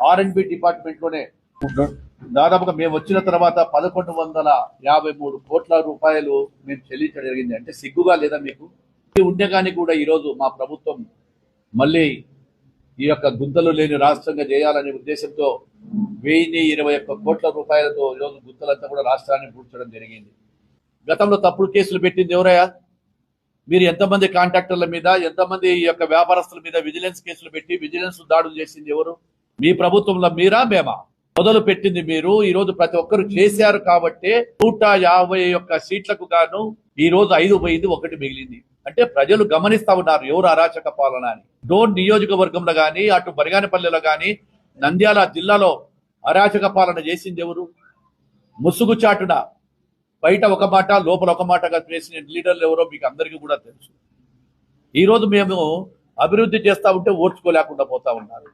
Are and B డిపార్ట్మెంట్లోనే దాదాపుగా మేము వచ్చిన తర్వాత పదకొండు వందల యాభై మూడు కోట్ల రూపాయలు మేము చెల్లించడం జరిగింది. అంటే సిగ్గుగా లేదా మీకు? ఉండే కానీ కూడా ఈరోజు మా ప్రభుత్వం మళ్ళీ ఈ యొక్క గుంతలు లేని రాష్ట్రంగా చేయాలనే ఉద్దేశంతో వెయ్యి ఇరవై ఒక్క కోట్ల రూపాయలతో ఈరోజు గుంతలంతా కూడా రాష్ట్రాన్ని పూడ్చడం జరిగింది. గతంలో తప్పుడు కేసులు పెట్టింది ఎవరయ్యా? మీరు ఎంతమంది కాంట్రాక్టర్ల మీద ఎంతమంది ఈ యొక్క వ్యాపారస్తుల మీద విజిలెన్స్ కేసులు పెట్టి విజిలెన్స్ దాడులు చేసింది ఎవరు? మీ ప్రభుత్వంలో మీరా మేమా? మొదలు పెట్టింది మీరు ఈ రోజు ప్రతి ఒక్కరు చేశారు కాబట్టి నూట యాభై ఒక్క సీట్లకు గాను ఈ రోజు ఐదు పోయింది ఒకటి మిగిలింది. అంటే ప్రజలు గమనిస్తా ఉన్నారు ఎవరు అరాచక పాలన అని. డోన్ నియోజకవర్గంలో కానీ అటు బరిగానపల్లిలో కానీ నంద్యాల జిల్లాలో అరాచక పాలన చేసింది ఎవరు? ముసుగు చాటున బయట ఒక మాట లోపల ఒక మాటగా చేసిన లీడర్లు ఎవరో మీకు అందరికీ కూడా తెలుసు. ఈరోజు మేము అభివృద్ధి చేస్తా ఉంటే ఓర్చుకోలేకుండా పోతా ఉన్నారు.